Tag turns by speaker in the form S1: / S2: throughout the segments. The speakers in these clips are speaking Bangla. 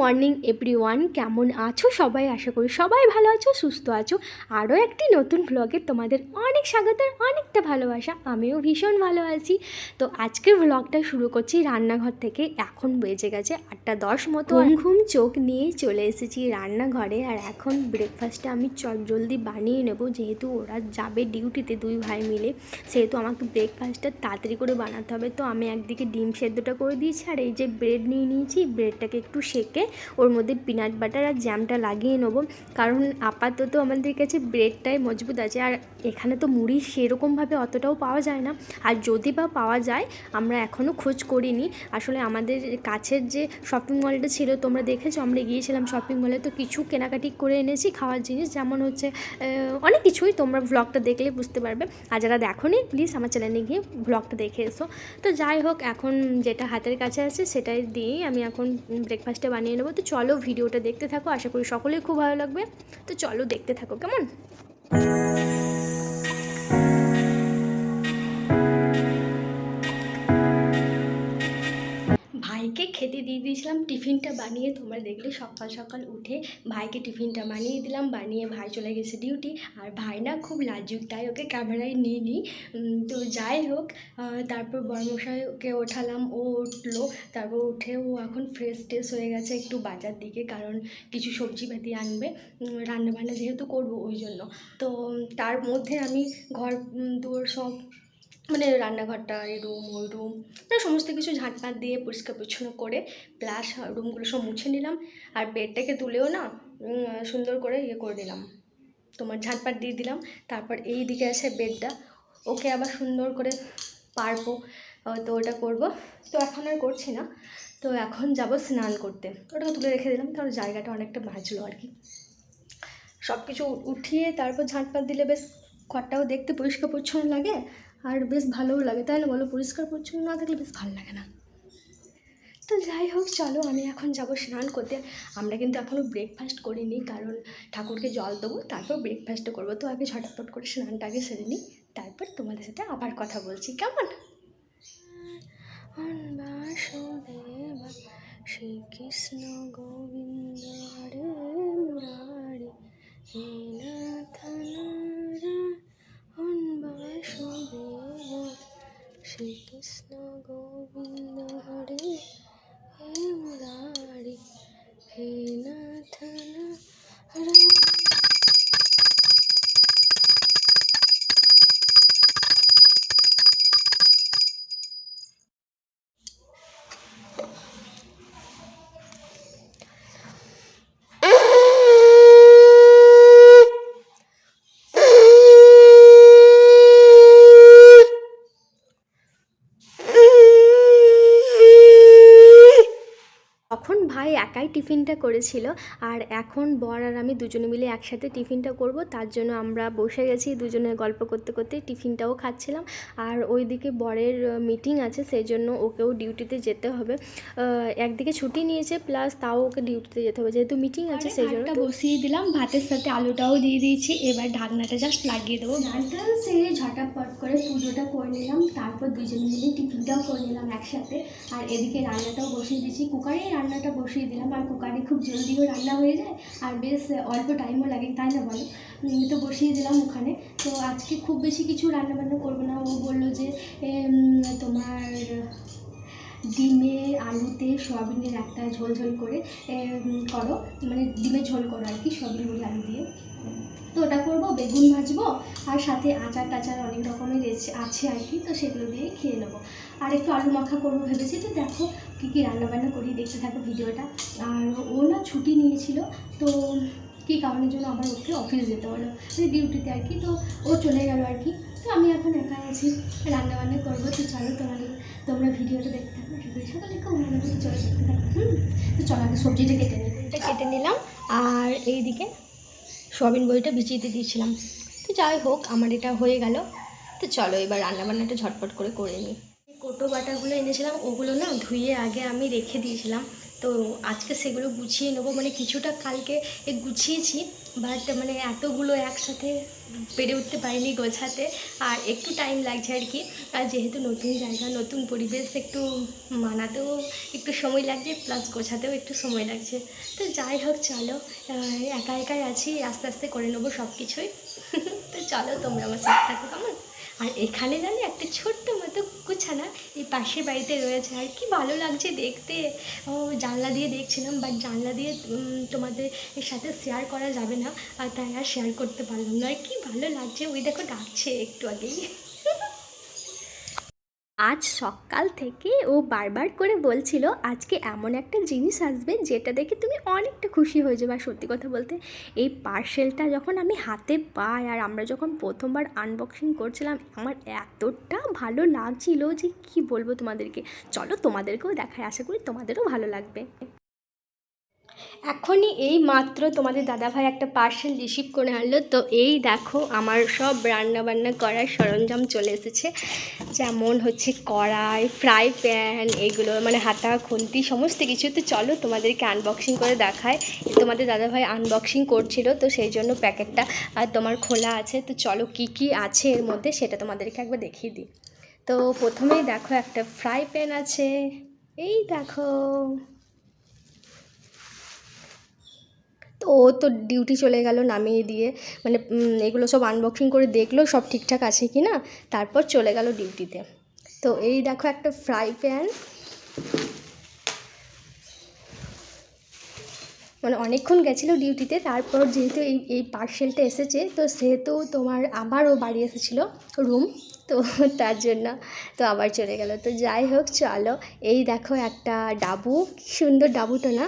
S1: মর্নিং এভরি ওয়ান কেমন আছো সবাই? আশা করি সবাই ভালো আছো, সুস্থ আছো। আরও একটি নতুন ব্লগে তোমাদের অনেক স্বাগত আর অনেকটা ভালোবাসা। আমিও ভীষণ ভালো আছি। তো আজকের ব্লগটা শুরু করছি রান্নাঘর থেকে। এখন বেজে গেছে আটটা দশ মতো। ঘুম চোখ নিয়েই চলে এসেছি রান্নাঘরে। আর এখন ব্রেকফাস্টটা আমি চট জলদি বানিয়ে নেব। যেহেতু ওরা যাবে ডিউটিতে দুই ভাই মিলে। সেহেতু আমাকে ব্রেকফাস্টটা তাড়াতাড়ি করে বানাতে হবে। তো আমি একদিকে ডিম সেদ্ধটা করে দিয়েছি। আর এই যে ব্রেড নিয়ে নিয়েছি ব্রেডটাকে একটু সেকে ওর মধ্যে পিনাট বাটার আর জ্যামটা লাগিয়ে নেব। কারণ আপাতত আমাদের কাছে ব্রেডটাই মজবুত আছে। আর এখানে তো মুড়ি সেরকমভাবে অতটাও পাওয়া যায় না। আর যদি বা পাওয়া যায়, আমরা এখনও খোঁজ করিনি। আসলে আমাদের কাছের যে শপিং মলটা ছিল, তোমরা দেখেছ, আমরা গিয়েছিলাম শপিং মলে তো কিছু কেনাকাটি করে এনেছি, খাওয়ার জিনিস। যেমন হচ্ছে অনেক কিছুই তোমরা ব্লগটা দেখলে বুঝতে পারবে। আর যারা দেখোনি প্লিজ আমার চ্যানেলে গিয়ে ব্লগটা দেখে এসো। তো যাই হোক, এখন যেটা হাতের কাছে আছে, সেটাই দিয়েই আমি এখন ব্রেকফাস্টটা বানিয়ে নেব। তো চলো ভিডিওটা দেখতে থাকো, আশা করি সকলেই খুব ভালো লাগবে। তো চলো দেখতে থাকো, কেমন? ভাইকে খেতে দিয়ে দিয়েছিলাম, টিফিনটা বানিয়ে তোমরা দেখলে সকাল সকাল উঠে ভাইকে টিফিনটা বানিয়ে দিলাম, বানিয়ে ভাই চলে গেছে ডিউটি আর ভাই না খুব লাজুক, তাই ওকে ক্যামেরায় নিয়ে নিই তো যাই হোক তারপর বর্মশাইকে ওঠালাম, ও উঠল, তারপর উঠে ও এখন ফ্রেশ ট্রেশ হয়ে গেছে একটু বাজার দিকে, কারণ কিছু সবজি সবজিপাতি আনবে রান্নাবান্না যেহেতু করব ওই জন্য। তো তার মধ্যে আমি ঘর দুয়ার সব মানে রান্নাঘরটা, এই রুম ওই রুম মানে সমস্ত কিছু ঝাঁটপাট দিয়ে পরিষ্কার পরিচ্ছন্ন করে প্লাস রুমগুলো সব মুছে নিলাম। আর বেডটাকে তুলেও না সুন্দর করে ইয়ে করে দিলাম তোমার ঝাঁটপাট দিয়ে দিলাম। তারপর এই দিকে আছে বেডটা ওকে আবার সুন্দর করে পারব। তো ওটা করব। তো এখন আর করছি না। তো এখন যাব স্নান করতে। ওটাকে তুলে রেখে দিলাম, কারণ জায়গাটা অনেকটা বাঁচলো আর কি। সব কিছু উঠিয়ে তারপর ঝাঁটপাট দিলে বেশ ঘরটাও দেখতে পরিষ্কার পরিচ্ছন্ন লাগে। আর বেশ ভালোও লাগে, তাই না বলো? পরিষ্কার, পরিচ্ছন্ন না থাকলে বেশ ভালো লাগে না। তো যাই হোক, চলো আমি এখন যাব স্নান করতে। আমরা কিন্তু এখনও ব্রেকফাস্ট করিনি, কারণ ঠাকুরকে জল দেবো, তারপর ব্রেকফাস্টটা করব। তো আগে ঝটাপট করে স্নানটা আগে সেরে নিই, তারপর তোমাদের সাথে আবার কথা বলছি, কেমন? শ্রীকৃষ্ণ গোবিন্দ হরে মুরারি শ্রীকৃষ্ণ গোবিন্দ তখন ভাই একাই টিফিনটা করেছিল আর এখন বর আর আমি দুজনে মিলে একসাথে টিফিনটা করব। তার জন্য আমরা বসে গেছি দুজনে গল্প করতে করতে টিফিনটাও খাচ্ছিলাম। আর ওইদিকে বরের মিটিং আছে সেই জন্য ওকেও ডিউটিতে যেতে হবে। একদিকে ছুটি নিয়েছে প্লাস তাও ওকে ডিউটিতে যেতে হবে। যেহেতু মিটিং আছে সেই জন্য
S2: বসিয়ে দিলাম ভাতের সাথে আলুটাও দিয়ে দিয়েছি। এবার ঢাকনাটা জাস্ট লাগিয়ে দেবো।
S1: স্নানটা সেরে ঝটাপট করে পুজোটা করে নিলাম তারপর দুজনে মিলে টিফিনটাও করে নিলাম একসাথে। আর এদিকে রান্নাটাও বসিয়ে দিয়েছি। কুকারে রান্নাটা বসিয়ে দিলাম আর কুকারে খুব জলদিও রান্না হয়ে যায় আর বেশ অল্প টাইমও লাগে, তাই না বলো? তো বসিয়ে দিলাম ওখানে। তো আজকে খুব বেশি কিছু রান্না বান্না করব না। ও বলল যে তোমার ডিমে আলুতে সয়াবিনের একটা ঝোল ঝোল করে করো মানে ডিমের ঝোল করো আর কি, সয়াবিন বড়ি আলু দিয়ে। তো ওটা করব, বেগুন ভাজবো, আর সাথে আচার টাচার অনেক রকমের আছে আর কি, তো সেগুলো দিয়ে খেয়ে নেব। আর একটু আলু মাখা করব ভেবেছি, তো দেখো কী কী রান্নাবান্না করি, দেখতে থাকো ভিডিওটা। আর ও না ছুটি নিয়েছিল, তো কী কারণের জন্য আবার ওকে অফিস যেতে হলো মানে ডিউটিতে আর কি, তো ও চলে গেল আর কি। তো আমি এখন একাই আছি। রান্নাবান্না করব, তো চলো তোমার তোমরা ভিডিওটা দেখতে থাকো সকলে খুব লাগবে চলো দেখতে থাকো, হুম? তো চলো আগে সবজিটা কেটে নিই। এটা কেটে নিলাম, আর এইদিকে সোয়াবিন বড়িটা ভিজিয়ে দিয়ে দিয়েছিলাম। তো যাই হোক, আমার এটা হয়ে গেল। তো চলো এবার রান্নাবান্নাটা ঝটপট করে করে নিই। কোটো বাটাগুলো এনেছিলাম, ওগুলো না ধুয়ে আগে আমি রেখে দিয়েছিলাম। তো আজকে সেগুলো গুছিয়ে নেব মানে কিছুটা কালকে গুছিয়েছি। বাট মানে এতগুলো একসাথে পেরে উঠতে পারিনি গোছাতে। আর একটু টাইম লাগছে আর কি। আর যেহেতু নতুন জায়গা, নতুন পরিবেশ, একটু মানাতেও একটু সময় লাগছে প্লাস গোছাতেও একটু সময় লাগছে। তো যাই হোক, চলো। একা একাই আছি, আস্তে আস্তে করে নেব সব কিছুই তো চলো, তোমরা আমার সাথে থাকো, কেমন? আর এখানে জানি, একটা ছোট্ট মতো কুকুরছানা এই পাশের বাড়িতে রয়েছে। আর কি ভালো লাগছে দেখতে। ও জানলা দিয়ে দেখছিলাম বাট জানলা দিয়ে তোমাদের সাথে শেয়ার করা যাবে না। আর তাই আর শেয়ার করতে পারলাম না। আর কি ভালো লাগছে। ওই দেখো ডাকছে একটু আগেই।
S2: আজ সকাল থেকে ও বারবার করে বলছিল, আজকে এমন একটা জিনিস আসবে যেটা দেখে তুমি অনেকটা খুশি হয়ে যাবে। আর সত্যি কথা বলতে, এই পার্সেলটা যখন আমি হাতে পাই আর আমরা যখন প্রথমবার আনবক্সিং করছিলাম, আমার এতটা ভালো লাগছিল যে কি বলব তোমাদেরকে। চলো তোমাদেরকেও দেখায় আশা করি তোমাদেরও ভালো লাগবে।
S1: এখনই এই মাত্র তোমাদের দাদাভাই একটা পার্সেল রিসিভ করে আনলো। তো এই দেখো, আমার সব রান্না বান্না করার সরঞ্জাম চলে এসেছে। যেমন হচ্ছে কড়াই ফ্রাই প্যান এগুলো মানে হাতা, খুন্তি, সমস্ত কিছু। তো চলো তোমাদেরকে আনবক্সিং করে দেখায় তোমাদের দাদাভাই আনবক্সিং করছিল, তো সেই জন্য প্যাকেটটা, আর তোমার খোলা আছে। তো চলো কি কি আছে এর মধ্যে সেটা তোমাদেরকে একবার দেখিয়ে দিই। তো প্রথমেই দেখো একটা ফ্রাই প্যান আছে। এই দেখো। তো ও তো ডিউটি চলে গেল নামিয়ে দিয়ে মানে এগুলো সব আনবক্সিং করে দেখল, সব ঠিকঠাক আছে কি না, তারপর চলে গেল ডিউটিতে তো। এই দেখো একটা ফ্রাই প্যান মানে অনেকক্ষণ গেছিল ডিউটিতে তারপর যেহেতু এই এই পার্সেলটা এসেছে, তো সেহেতু তোমার আবারও বাড়ি এসেছিল রুম তো তার জন্য তো আবার চলে গেল। তো যাই হোক, চলো, এই দেখো একটা ডাবু সুন্দর ডাবুটা না।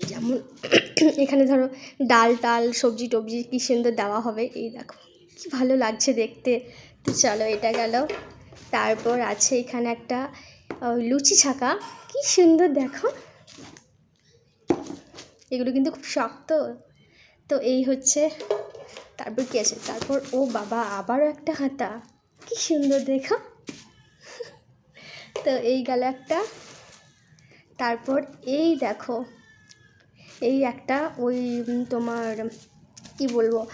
S1: যেমন এখানে ধরো ডাল টাল, সবজি টবজি কী সুন্দর দেওয়া হবে। এই দেখো, কি ভালো লাগছে দেখতে। তো চলো এটা গেল। তারপর আছে এখানে একটা লুচি ছাকা। কি সুন্দর দেখো। এগুলো কিন্তু খুব শক্ত। তো এই হচ্ছে, তারপর কি আছে? তারপর ও বাবা, আবারও একটা হাতা। কি সুন্দর দেখো। তো এই গেল একটা। তারপর এই দেখো এই একটা ওই তোমার, কি বলব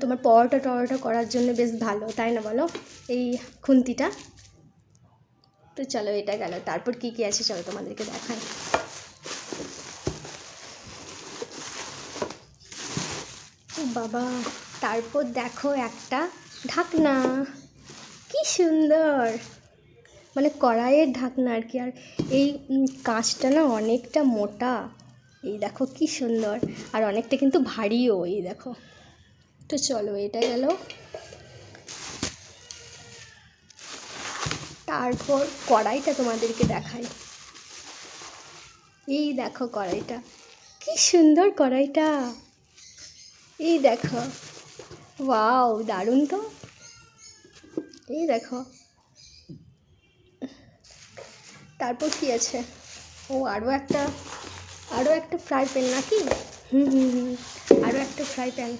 S1: তোমার পরোটা টরোটা করার জন্য বেশ ভালো, তাই না বলো? এই খুন্তিটা। তো চলো, এটা গেল। তারপর কি কি আছে চলো তোমাদেরকে দেখাই। বাবা, তারপর দেখো একটা ঢাকনা। কি সুন্দর! মানে কড়াইয়ের ঢাকনা আর কি। আর এই কাঁচটা না অনেকটা মোটা। এই দেখো কি সুন্দর। আর অনেকটা কিন্তু ভারীও এই দেখো। তো চলো, এটা গেল। তারপর কড়াইটা তোমাদেরকে দেখাই। এই দেখো কড়াইটা। কি সুন্দর কড়াইটা। এই দেখো। ওয়াও, দারুণ তো। এই দেখো। তারপর কি আছে? ও, আরও একটা। আরও একটা ফ্রাই প্যান নাকি? হুম হুম হুম আরও একটা ফ্রাই প্যান।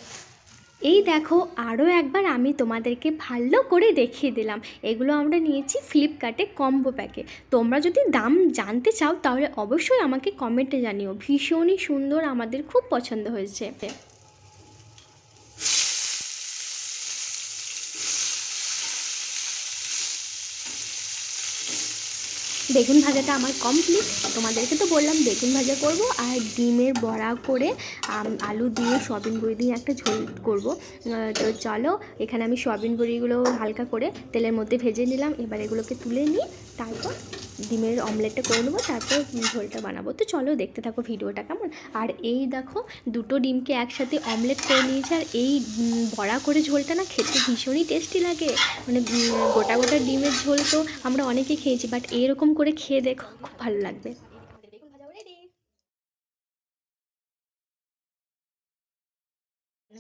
S2: এই দেখো আরও একবার আমি তোমাদেরকে ভালো করে দেখিয়ে দিলাম। এগুলো আমরা নিয়েছি ফ্লিপকার্টে কম্বো প্যাকে তোমরা যদি দাম জানতে চাও, তাহলে অবশ্যই আমাকে কমেন্টে জানিও। ভীষণই সুন্দর, আমাদের খুব পছন্দ হয়েছে। বেগুন ভাজাটা আমার কমপ্লিট তোমাদেরকে তো বললাম, বেগুন ভাজা করব আর ডিমের বড়া করে আলু দিয়ে, সয়াবিন বড়ি দিয়ে একটা ঝোল করব। তো চলো, এখানে আমি সয়াবিন বড়িগুলো হালকা করে তেলের মধ্যে ভেজে নিলাম। এবার এগুলোকে তুলে নিই, তারপর ডিমের অমলেটটা করে নেব, তারপর ঝোলটা বানাবো। তো চলো দেখতে থাকো ভিডিওটা কেমন। আর এই দেখো, দুটো ডিমকে একসাথে অমলেট করে নিয়েছে, আর এই বড়া করে ঝোলটা না খেতে ভীষণই টেস্টি লাগে। মানে গোটা গোটা ডিমের ঝোল তো আমরা অনেকে খেয়েছি বাট এরকম করে খেয়ে দেখো, খুব ভালো লাগবে।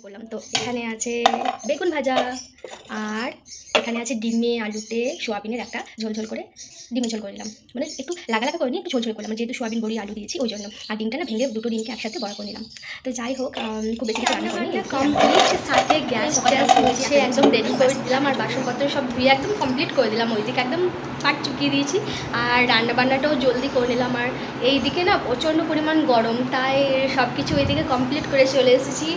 S1: করলাম তো এখানে আছে বেগুন ভাজা আর এখানে আছে ডিমে আলুতে সোয়াবিনের একটা ঝোল ঝোল করে ডিমে ঝোল করে নিলাম। মানে একটু লাগা লাগা করে নিয়ে একটু ঝোল ঝোল করলাম যেহেতু সোয়াবিন বড়ি আলু দিয়েছি ওই জন্য। আর ডিমটা না ভেঙে দুটো ডিমকে একসাথে বড় করে নিলাম। তো যাই হোক খুব বেশি রান্না করিনি। কমপ্লিট সাথে গ্যাস ট্যাস মুছে একদম রেডি করে দিলাম আর বাসনপত্র সব ধুয়ে একদম কমপ্লিট করে দিলাম ওইদিকে একদম পাট চুকিয়ে দিয়েছি। আর রান্না বান্নাটাও জলদি করে নিলাম আর এই দিকে না প্রচণ্ড পরিমাণ গরম তাই সব কিছু ওইদিকে কমপ্লিট করে চলে এসেছি।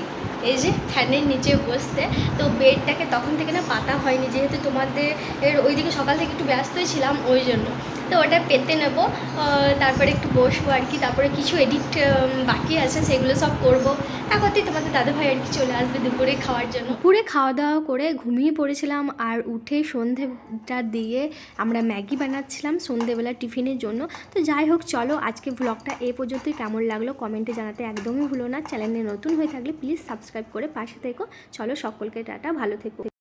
S1: এই যে ফ্যানের নিচে বসতে, তো বেডটাকে তখন থেকে না পাতা হয়নি, যেহেতু তোমাদের এর ওইদিকে সকাল থেকে একটু ব্যস্তই ছিলাম ওই জন্য। তো ওটা পেতে নেব। তারপরে একটু বসবো আর কি। তারপরে কিছু এডিট বাকি আছে, সেগুলো সব করব। তারপরতেই তোমাদের দাদাভাই আর কি চলে আসবে দুপুরে খাওয়ার জন্য।
S2: দুপুরে খাওয়া দাওয়া করে ঘুমিয়ে পড়েছিলাম আর উঠে সন্ধেটা দিয়ে আমরা ম্যাগি বানাচ্ছিলাম সন্ধেবেলা টিফিনের জন্য। তো যাই হোক, চলো আজকে ব্লগটা এ পর্যন্তই। কেমন লাগল কমেন্টে জানাতে একদমই ভুলো না। চ্যানেলে নতুন হয়ে থাকলে প্লিজ সাবস্ক্রাইব করে পাশে থেকো। চলো সকলকে টাটা, ভালো থেকো।